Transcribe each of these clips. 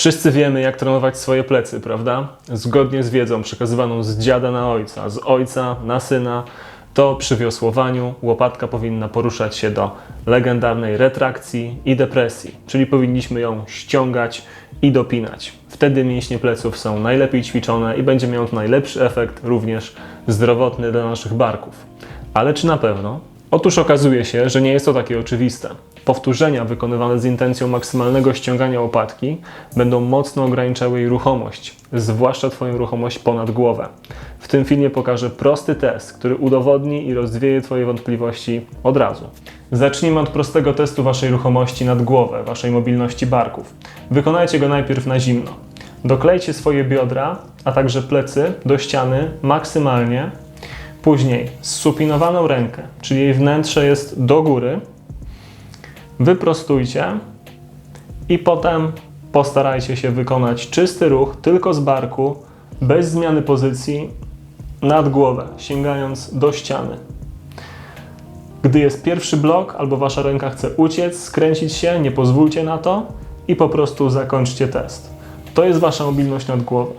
Wszyscy wiemy, jak trenować swoje plecy, prawda? Zgodnie z wiedzą przekazywaną z dziada na ojca, z ojca na syna, to przy wiosłowaniu łopatka powinna poruszać się do legendarnej retrakcji i depresji, czyli powinniśmy ją ściągać i dopinać. Wtedy mięśnie pleców są najlepiej ćwiczone i będzie miał najlepszy efekt, również zdrowotny dla naszych barków. Ale czy na pewno? Otóż okazuje się, że nie jest to takie oczywiste. Powtórzenia wykonywane z intencją maksymalnego ściągania łopatki będą mocno ograniczały jej ruchomość, zwłaszcza Twoją ruchomość ponad głowę. W tym filmie pokażę prosty test, który udowodni i rozwieje Twoje wątpliwości od razu. Zacznijmy od prostego testu Waszej ruchomości nad głowę, Waszej mobilności barków. Wykonajcie go najpierw na zimno. Doklejcie swoje biodra, a także plecy do ściany maksymalnie Później zsupinowaną rękę, czyli jej wnętrze jest do góry, wyprostujcie i potem postarajcie się wykonać czysty ruch tylko z barku, bez zmiany pozycji nad głowę, sięgając do ściany. Gdy jest pierwszy blok albo wasza ręka chce uciec, skręcić się, nie pozwólcie na to i po prostu zakończcie test. To jest wasza mobilność nad głowę.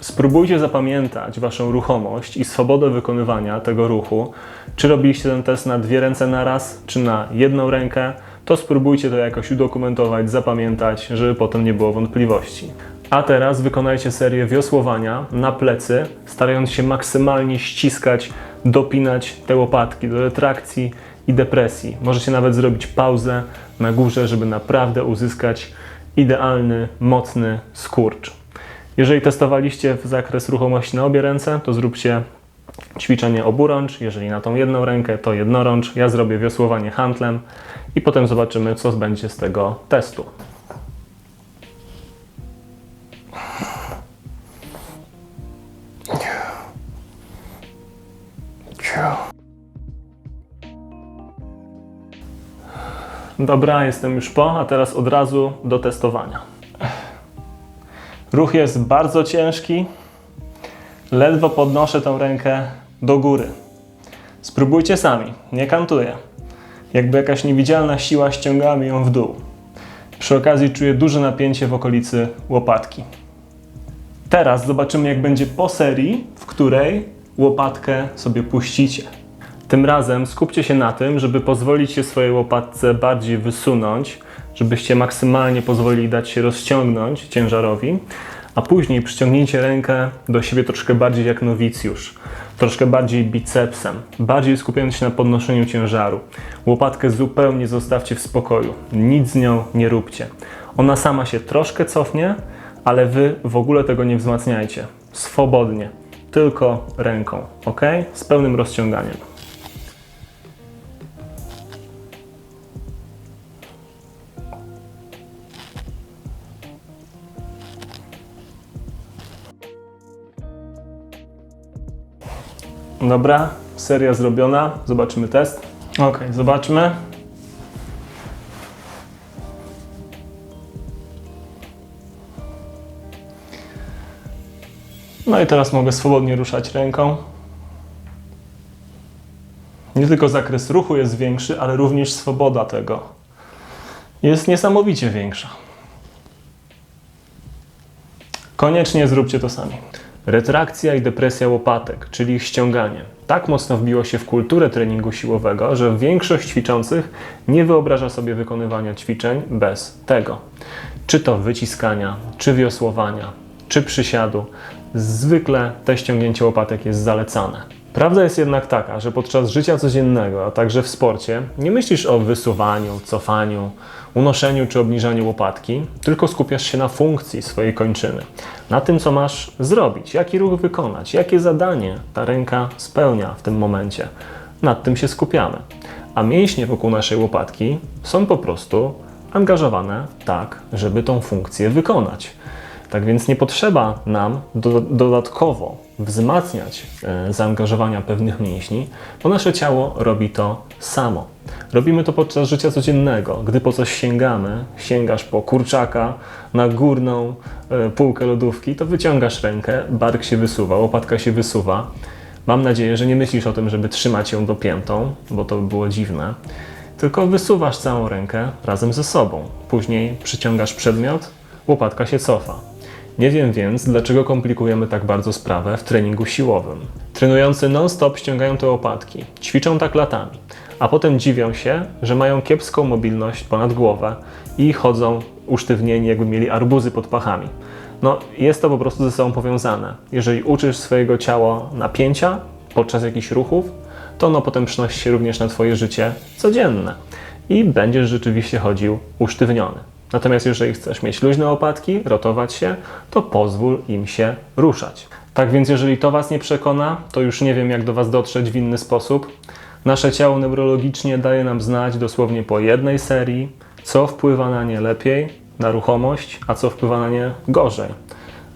Spróbujcie zapamiętać waszą ruchomość i swobodę wykonywania tego ruchu. Czy robiliście ten test na dwie ręce na raz, czy na jedną rękę, to spróbujcie to jakoś udokumentować, zapamiętać, żeby potem nie było wątpliwości. A teraz wykonajcie serię wiosłowania na plecy, starając się maksymalnie ściskać, dopinać te łopatki do retrakcji i depresji. Możecie nawet zrobić pauzę na górze, żeby naprawdę uzyskać idealny, mocny skurcz. Jeżeli testowaliście w zakres ruchomości na obie ręce, to zróbcie ćwiczenie oburącz. Jeżeli na tą jedną rękę, to jednorącz. Ja zrobię wiosłowanie handlem i potem zobaczymy, co będzie z tego testu. Dobra, jestem już po, a teraz od razu do testowania. Ruch jest bardzo ciężki. Ledwo podnoszę tą rękę do góry. Spróbujcie sami, nie kantuję. Jakby jakaś niewidzialna siła ściągała mi ją w dół. Przy okazji czuję duże napięcie w okolicy łopatki. Teraz zobaczymy, jak będzie po serii, w której łopatkę sobie puścicie. Tym razem skupcie się na tym, żeby pozwolić się swojej łopatce bardziej wysunąć, żebyście maksymalnie pozwolili dać się rozciągnąć ciężarowi, a później przyciągnijcie rękę do siebie troszkę bardziej jak nowicjusz, troszkę bardziej bicepsem, bardziej skupiając się na podnoszeniu ciężaru. Łopatkę zupełnie zostawcie w spokoju, nic z nią nie róbcie. Ona sama się troszkę cofnie, ale wy w ogóle tego nie wzmacniajcie. Swobodnie, tylko ręką, ok? Z pełnym rozciąganiem. Dobra, seria zrobiona. Zobaczymy test. Ok, zobaczmy. No i teraz mogę swobodnie ruszać ręką. Nie tylko zakres ruchu jest większy, ale również swoboda tego jest niesamowicie większa. Koniecznie zróbcie to sami. Retrakcja i depresja łopatek, czyli ich ściąganie, tak mocno wbiło się w kulturę treningu siłowego, że większość ćwiczących nie wyobraża sobie wykonywania ćwiczeń bez tego. Czy to wyciskania, czy wiosłowania, czy przysiadu, zwykle te ściągnięcie łopatek jest zalecane. Prawda jest jednak taka, że podczas życia codziennego, a także w sporcie, nie myślisz o wysuwaniu, cofaniu, unoszeniu czy obniżaniu łopatki, tylko skupiasz się na funkcji swojej kończyny, na tym, co masz zrobić, jaki ruch wykonać, jakie zadanie ta ręka spełnia w tym momencie. Nad tym się skupiamy. A mięśnie wokół naszej łopatki są po prostu angażowane tak, żeby tą funkcję wykonać. Tak więc nie potrzeba nam do, dodatkowo wzmacniać e, zaangażowania pewnych mięśni, bo nasze ciało robi to samo. Robimy to podczas życia codziennego. Gdy po coś sięgamy, sięgasz po kurczaka na górną e, półkę lodówki, to wyciągasz rękę, bark się wysuwa, łopatka się wysuwa. Mam nadzieję, że nie myślisz o tym, żeby trzymać ją dopiętą, bo to by było dziwne. Tylko wysuwasz całą rękę razem ze sobą. Później przyciągasz przedmiot, łopatka się cofa. Nie wiem więc, dlaczego komplikujemy tak bardzo sprawę w treningu siłowym. Trenujący non-stop ściągają te łopatki, ćwiczą tak latami, a potem dziwią się, że mają kiepską mobilność ponad głowę i chodzą usztywnieni, jakby mieli arbuzy pod pachami. No, jest to po prostu ze sobą powiązane. Jeżeli uczysz swojego ciała napięcia podczas jakichś ruchów, to ono potem przynosi się również na Twoje życie codzienne i będziesz rzeczywiście chodził usztywniony. Natomiast jeżeli chcesz mieć luźne łopatki, rotować się, to pozwól im się ruszać. Tak więc jeżeli to Was nie przekona, to już nie wiem jak do Was dotrzeć w inny sposób. Nasze ciało neurologicznie daje nam znać dosłownie po jednej serii, co wpływa na nie lepiej, na ruchomość, a co wpływa na nie gorzej.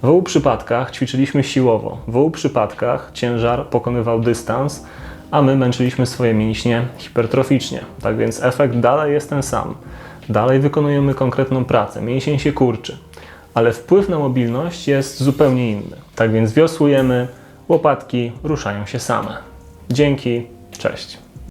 W obu przypadkach ćwiczyliśmy siłowo, w obu przypadkach ciężar pokonywał dystans, a my męczyliśmy swoje mięśnie hipertroficznie. Tak więc efekt dalej jest ten sam. Dalej wykonujemy konkretną pracę, mięsień się kurczy, ale wpływ na mobilność jest zupełnie inny. Tak więc wiosłujemy, łopatki ruszają się same. Dzięki, cześć.